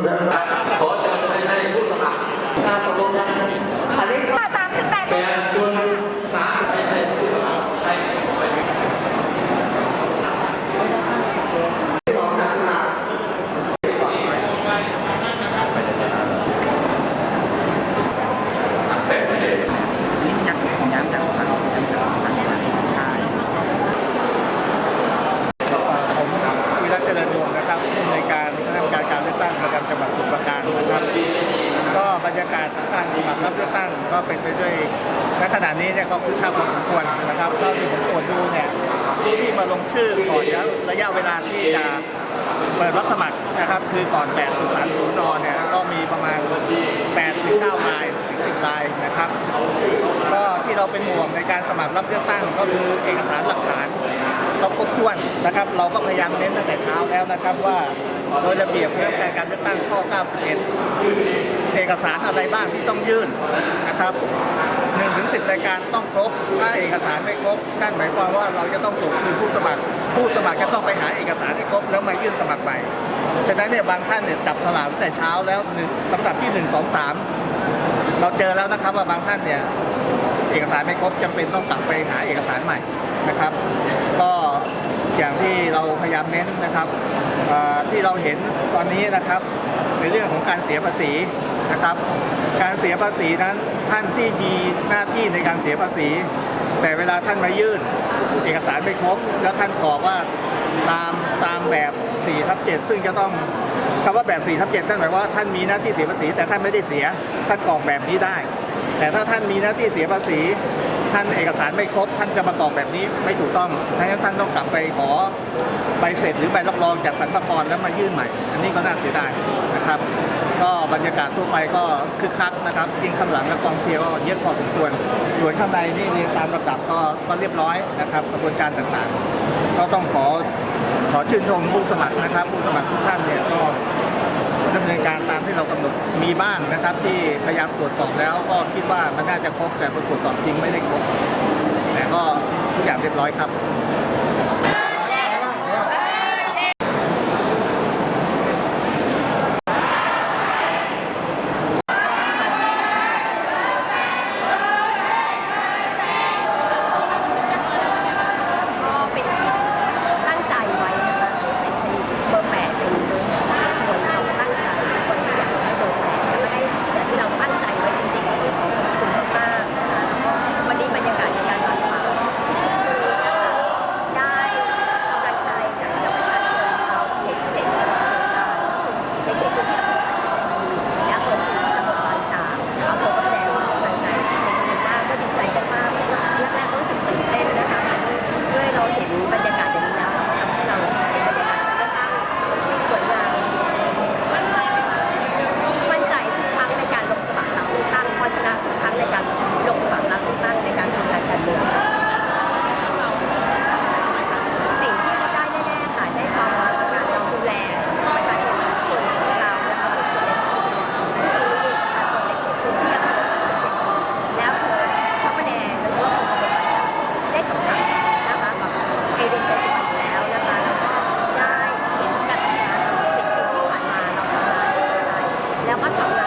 toda ณขณะนี้เนี่ยก็คือค่าพอสมควรนะครับเท่าที่ผมตรวจดูเนี่ยผู้ที่มาลงชื่อก่อนระยะเวลาที่จะเปิดรับสมัครนะครับ คือก่อน8ถึง30นเนี่ยก็มีประมาณ8ถึง9รายถึง10รายนะครับก็ที่เราเป็นห่วงในการสมัครรับเลือกตั้งก็คือเอกสารหลักฐานต้องครบถ้วนนะครับ เราก็พยายามเน้นตั้งแต่เช้าแล้วนะครับว่าโดยระเบียบเรื่องการเลือกตั้งข้อ 91 เอกสารอะไรบ้างที่ต้องยื่นนะครับ1ถึง10รายการต้องครบ ถ้าเอกสารไม่ครบนั่นหมายความว่าเราจะต้องส่งคืนผู้สมัคร ผู้สมัครจะต้องไปหาเอกสารให้ครบแล้วมายื่นสมัครใหม่ฉะนั้นเนี่ยบางท่านเนี่ยจับสลากตั้งแต่เช้าแล้วหนึ่งลำดับที่1 2 3เราเจอแล้วนะครับว่าบางท่านเนี่ยเอกสารไม่ครบจำเป็นต้องกลับไปหาเอกสารใหม่นะครับ ก็อย่างที่เราพยายามเน้นนะครับที่เราเห็นตอนนี้นะครับในเรื่องของการเสียภาษี นะครับ การเสียภาษีนั้นท่านที่มีหน้าที่ในการเสียภาษี แต่เวลาท่านมายื่น เอกสารไม่ครบ แล้วท่านกรอกว่าตามตามแบบ4ทับ7ซึ่งจะต้องคำว่าแบบ4ทับ7นั่นหมายว่าท่านมีหน้าที่เสียภาษีแต่ท่านไม่ได้เสียท่านกรอกแบบนี้ได้ แต่ถ้าท่านมีหน้าที่เสียภาษี ท่านเอกสารไม่ครบ ท่านจะมากรอกแบบนี้ไม่ถูกต้องดังนั้นท่านต้องกลับไปขอใบเสร็จหรือใบรับรองจากสรรพากรแล้วมายื่นใหม่ อันนี้ก็น่าเสียดายนะครับ ก็บรรยากาศทั่วไปก็คึกคักนะครับยิงข้างหลังและกองเชียร์ก็เยอะพอสมควร ส่วนข้างในนี่เรียงตามระดับก็ก็เรียบร้อยนะครับกระบวนการต่างๆ ก็ต้องขอขอชื่นชมผู้สมัครนะครับ ผู้สมัครทุกท่านเนี่ยก็ดำเนินการตามที่เรากำหนดมีบ้างนะครับ ที่พยายามตรวจสอบแล้วก็คิดว่ามันน่าจะครบแต่พอตรวจสอบจริงไม่ได้ครบแต่ก็ทุกอย่างเรียบร้อยครับ Đeo.